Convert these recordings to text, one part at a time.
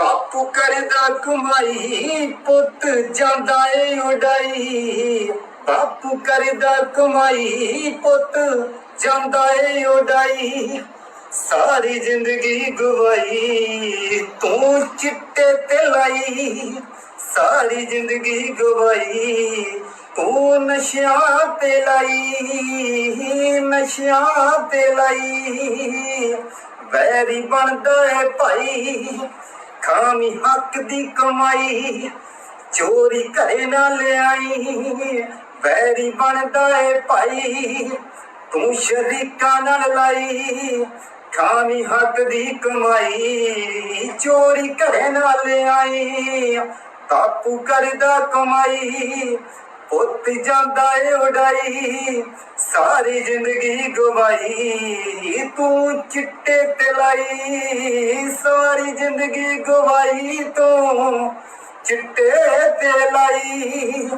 ਬਾਪੂ ਕਰਦਾ ਕਮਾਈ ਪੁੱਤ ਜਾਂਦਾ ਏ ਉਡਾਈ। ਬਾਪੂ ਕਰਦਾ ਕਮਾਈ ਪੁੱਤ ਜਾਂਦਾ ਏ ਉਡਾਈ। ਸਾਰੀ ਜ਼ਿੰਦਗੀ ਗਵਾਈ, ਤੂੰ ਚਿੱਟੇ ਤੇ ਲਾਈ। ਸਾਰੀ ਜ਼ਿੰਦਗੀ ਗਵਾਈ, ਤੂੰ ਨਸ਼ਿਆਂ ਤੇ ਲਾਈ, ਨਸ਼ਿਆਂ ਤੇ ਲਾਈ। ਵੈਰੀ ਬਣਦਾ ਹੈ ਭਾਈ ਖਾਮੀ ਹੱਕ ਦੀ ਕਮਾਈ, ਚੋਰੀ ਘਰੇ ਨਾ ਲਿਆਈ, ਵੈਰੀ ਬਣਦਾ ਏ ਭਾਈ, ਤੂੰ ਸ਼ਰੀਕਾਂ ਨਾਲ ਲਾਈ, ਖਾਮੀ ਹੱਕ ਦੀ ਕਮਾਈ, ਚੋਰੀ ਘਰੇ ਨਾ ਲਿਆਈ, ਬਾਪੂ ਕਰਦਾ ਕਮਾਈ, ਪੁੱਤ ਜਾਂਦਾ ਏ ਉਡਾਈ, ਸਾਰੀ ਜ਼ਿੰਦਗੀ ਗਵਾਈ। ਤੂੰ ਚਿੱਟੇ ਤੇ ਲਾਈ, ਸਾਰੀ ਜ਼ਿੰਦਗੀ ਗਵਾਈ ਤੂੰ। ਚਿੱਟੇ ਤੇ ਲਾਈ,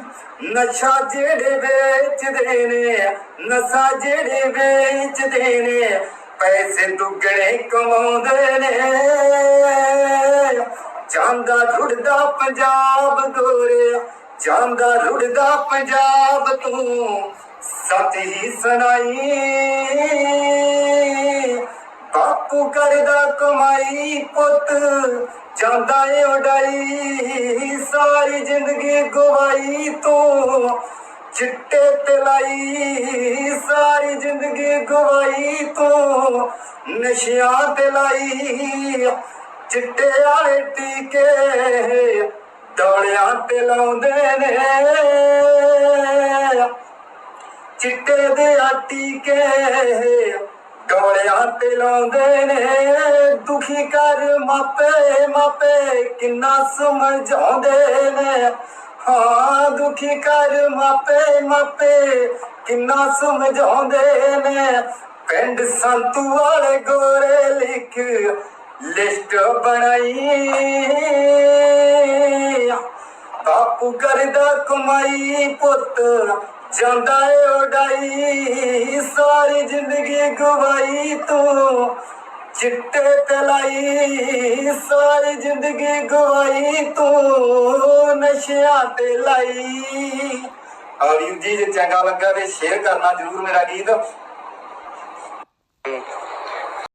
ਨਸ਼ਾ ਜਿਹੜੇ ਵੇਚਦੇ ਨੇ, ਨਸ਼ਾ ਜਿਹੜੇ ਵੇਚਦੇ ਨੇ, ਪੈਸੇ ਦੁੱਗਣੇ ਕਮਾਉਂਦੇ ਨੇ। ਜਾਂਦਾ ਰੁੜਦਾ ਪੰਜਾਬ ਗੋਰਿਆ ਜਾਂਦਾ ਰੁੜਦਾ ਪੰਜਾਬ ਤੂੰ। ਸੱਚ ਹੀ ਸੁਣਾਈ। ਬਾਪੂ ਕਰਦਾ ਕਮਾਈ ਪੁੱਤ, ਜਾਂਦਾ ਏ ਉਡਾਈ, ਸਾਰੀ ਜ਼ਿੰਦਗੀ ਗਵਾਈ ਤੂੰ। ਚਿੱਟੇ ਤੇ ਲਾਈ, ਸਾਰੀ ਜ਼ਿੰਦਗੀ ਗਵਾਈ ਤੂੰ। ਨਸ਼ਿਆਂ ਤੇ ਲਾਈ, ਚਿੱਟੇ ਵਾਲੇ ਟੀਕੇ ਡੋਲਿਆਂ ਤੇ ਲਾਉਂਦੇ ਨੇ। ਚਿੱਟੇ ਦੇ ਆਟੀ ਕੇ ਡੋਲਿਆਂ ਤੇ ਲਾਉਂਦੇ ਨੇ, ਦੁਖੀ ਕਰ ਮਾਪੇ ਮਾਪੇ ਕਿੰਨਾ ਸਮਝਾਉਂਦੇ ਨੇ। ਹਾਂ, ਦੁਖੀ ਕਰ ਮਾਪੇ ਮਾਪੇ ਕਿੰਨਾ ਸਮਝਾਉਂਦੇ ਨੇ। ਪਿੰਡ ਸੰਤੂ ਵਾਲੇ ਗੋਰੇ ਲਿਖ ਲਿਸਟ ਬਣਾਈ। ਬਾਪੂ ਕਰਦਾ ਕਮਾਈ ਪੁੱਤ ਜਾਂਦਾ ਏ ਉਡਾਈ, ਸਾਰੀ ਜ਼ਿੰਦਗੀ ਗਵਾਈ ਤੂੰ। ਚਿੱਟੇ ਤੇ ਲਾਈ ਸਾਰੀ ਜ਼ਿੰਦਗੀ ਗਵਾਈ ਤੂੰ। ਨਸ਼ਿਆਂ ਤੇ ਲਾਈ। ਆਡੀਓ ਜੀ, ਜੇ ਚੰਗਾ ਲੱਗਾ ਤੇ ਸ਼ੇਅਰ ਕਰਨਾ ਜਰੂਰ ਮੇਰਾ ਗੀਤ।